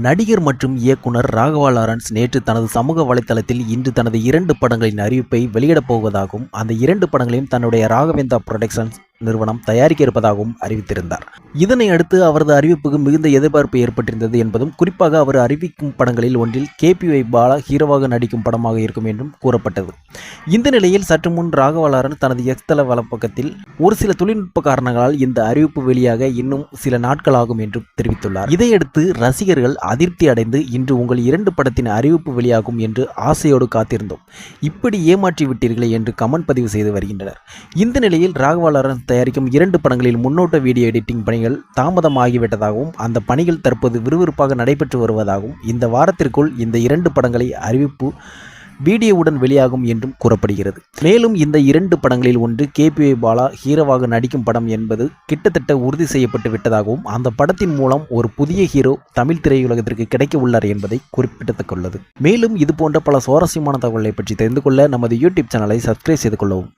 நடிகர் மற்றும் இயக்குனர் ராகவா லாரன்ஸ் நேற்று தனது சமூக வலைதளத்தில் இன்று தனது இரண்டு படங்களின் அறிவிப்பை வெளியிடப் போவதாகவும் அந்த இரண்டு படங்களையும் தன்னுடைய ராகவேந்தா புரொடக்ஷன்ஸ் நிறுவனம் தயாரிக்க இருப்பதாகவும் அறிவித்திருந்தார். இதனை அடுத்து அவரது அறிவிப்புக்கு மிகுந்த எதிர்பார்ப்பு ஏற்பட்டிருந்தது என்பதும் குறிப்பாக அவர் அறிவிக்கும் படங்களில் ஒன்றில் கேபிஒய் பாலா ஹீரோவாக நடிக்கும் படமாக இருக்கும் என்றும் கூறப்பட்டது. இந்த நிலையில் சற்று முன் ராகவலாரன் தனது எக்ஸ்தல வலப்பக்கத்தில் ஒரு சில தொழில்நுட்ப காரணங்களால் இந்த அறிவிப்பு வெளியாக இன்னும் சில நாட்கள் ஆகும் என்று தெரிவித்துள்ளார். இதையடுத்து ரசிகர்கள் அதிருப்தி அடைந்து இன்று உங்கள் இரண்டு படத்தின் அறிவிப்பு வெளியாகும் என்று ஆசையோடு காத்திருந்தோம். இப்படி ஏமாற்றி விட்டீர்களே என்று கமெண்ட் பதிவு செய்து வருகின்றனர். இந்த நிலையில் ராகவாலாரன் தயாரிக்கும் இரண்டு படங்களில் முன்னோட்ட வீடியோ எடிட்டிங் பணிகள் தாமதமாகிவிட்டதாகவும் அந்த பணிகள் தற்போது விறுவிறுப்பாக நடைபெற்று வருவதாகவும் இந்த வாரத்திற்குள் இந்த இரண்டு படங்களை அறிவிப்பு வீடியோவுடன் வெளியாகும் என்றும் கூறப்படுகிறது. மேலும் இந்த இரண்டு படங்களில் ஒன்று கேபிஐ பாலா ஹீரோவாக நடிக்கும் படம் என்பது கிட்டத்தட்ட உறுதி செய்யப்பட்டு விட்டதாகவும் அந்த படத்தின் மூலம் ஒரு புதிய ஹீரோ தமிழ் திரையுலகத்திற்கு கிடைக்க உள்ளார் என்பதை குறிப்பிடத்தக்கள்ளது மேலும் இது போன்ற பல சுவாரஸ்யமான தகவல்களை பற்றி தெரிந்து கொள்ள நமது யூடியூப் சேனலை சப்ஸ்கிரைப் செய்து கொள்ளவும்.